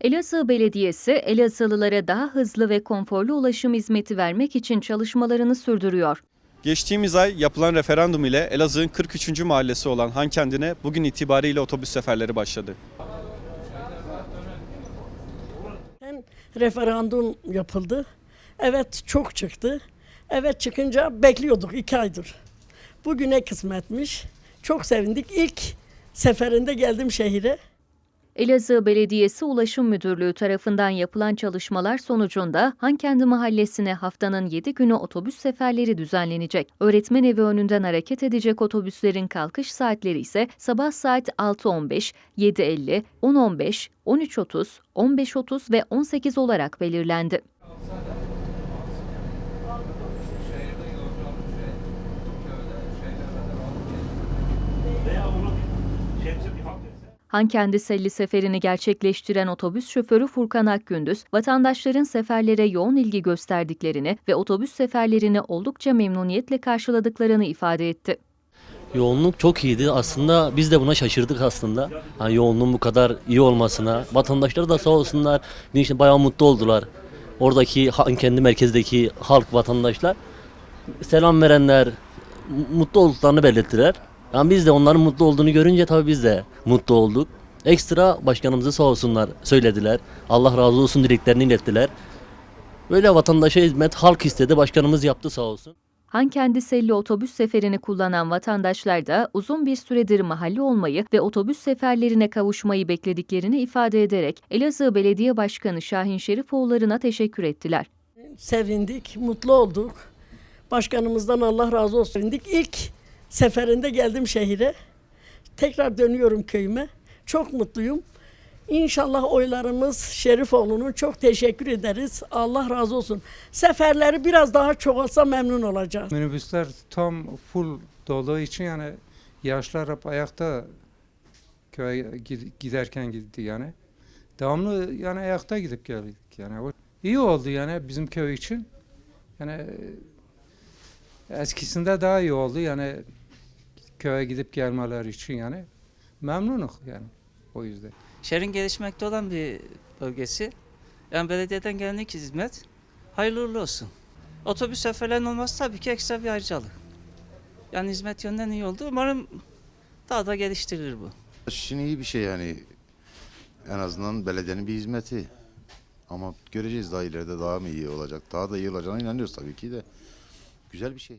Elazığ Belediyesi, Elazığlılara daha hızlı ve konforlu ulaşım hizmeti vermek için çalışmalarını sürdürüyor. Geçtiğimiz ay yapılan referandum ile Elazığ'ın 43. mahallesi olan Hankendine bugün itibariyle otobüs seferleri başladı. Ben referandum yapıldı. Evet çok çıktı. Evet çıkınca bekliyorduk iki aydır. Bugüne kısmetmiş. Çok sevindik. İlk seferinde geldim şehire. Elazığ Belediyesi Ulaşım Müdürlüğü tarafından yapılan çalışmalar sonucunda Hankendi Mahallesi'ne haftanın 7 günü otobüs seferleri düzenlenecek. Öğretmen evi önünden hareket edecek otobüslerin kalkış saatleri ise sabah saat 6.15, 7.50, 10.15, 13.30, 15.30 ve 18 olarak belirlendi. Hankendi Selli seferini gerçekleştiren otobüs şoförü Furkan Akgündüz, vatandaşların seferlere yoğun ilgi gösterdiklerini ve otobüs seferlerini oldukça memnuniyetle karşıladıklarını ifade etti. Yoğunluk çok iyiydi. Aslında biz de buna şaşırdık aslında. Hani yoğunluğun bu kadar iyi olmasına. Vatandaşlar da sağ olsunlar. İşte bayağı mutlu oldular. Oradaki kendi merkezdeki halk vatandaşlar selam verenler mutlu olduklarını belirttiler. Yani biz de onların mutlu olduğunu görünce tabii biz de mutlu olduk. Ekstra başkanımızı sağ olsunlar söylediler. Allah razı olsun dileklerini ilettiler. Böyle vatandaşa hizmet halk istedi. Başkanımız yaptı sağ olsun. Hankendi Selli otobüs seferini kullanan vatandaşlar da uzun bir süredir mahalle olmayı ve otobüs seferlerine kavuşmayı beklediklerini ifade ederek Elazığ Belediye Başkanı Şahin Şerifoğulları'na teşekkür ettiler. Sevindik, mutlu olduk. Başkanımızdan Allah razı olsun. Sevindik. İlk seferinde geldim şehire. Tekrar dönüyorum köyüme. Çok mutluyum. İnşallah oylarımız Şerifoğlu'nun çok teşekkür ederiz. Allah razı olsun. Seferleri biraz daha çoğalsa memnun olacağız. Minibüsler tam full dolu için yani yaşlar hep ayakta köye gid- giderken gitti yani. Devamlı yani ayakta gidip geldik yani. İyi oldu yani bizim köy için. Yani e, eskisinde daha iyi oldu yani köye gidip gelmeler için yani. Memnunuk yani o yüzden. Şehrin gelişmekte olan bir bölgesi. Yani belediyeden gelen ilk hizmet hayırlı uğurlu olsun. Otobüs seferlerinin olması tabii ki ekstra bir ayrıcalık. Yani hizmet yönden iyi oldu. Umarım daha da geliştirilir bu. Şimdi iyi bir şey yani. En azından belediyenin bir hizmeti. Ama göreceğiz daha ileride daha mı iyi olacak. Daha da iyi olacağına inanıyoruz tabii ki de. Güzel bir şey.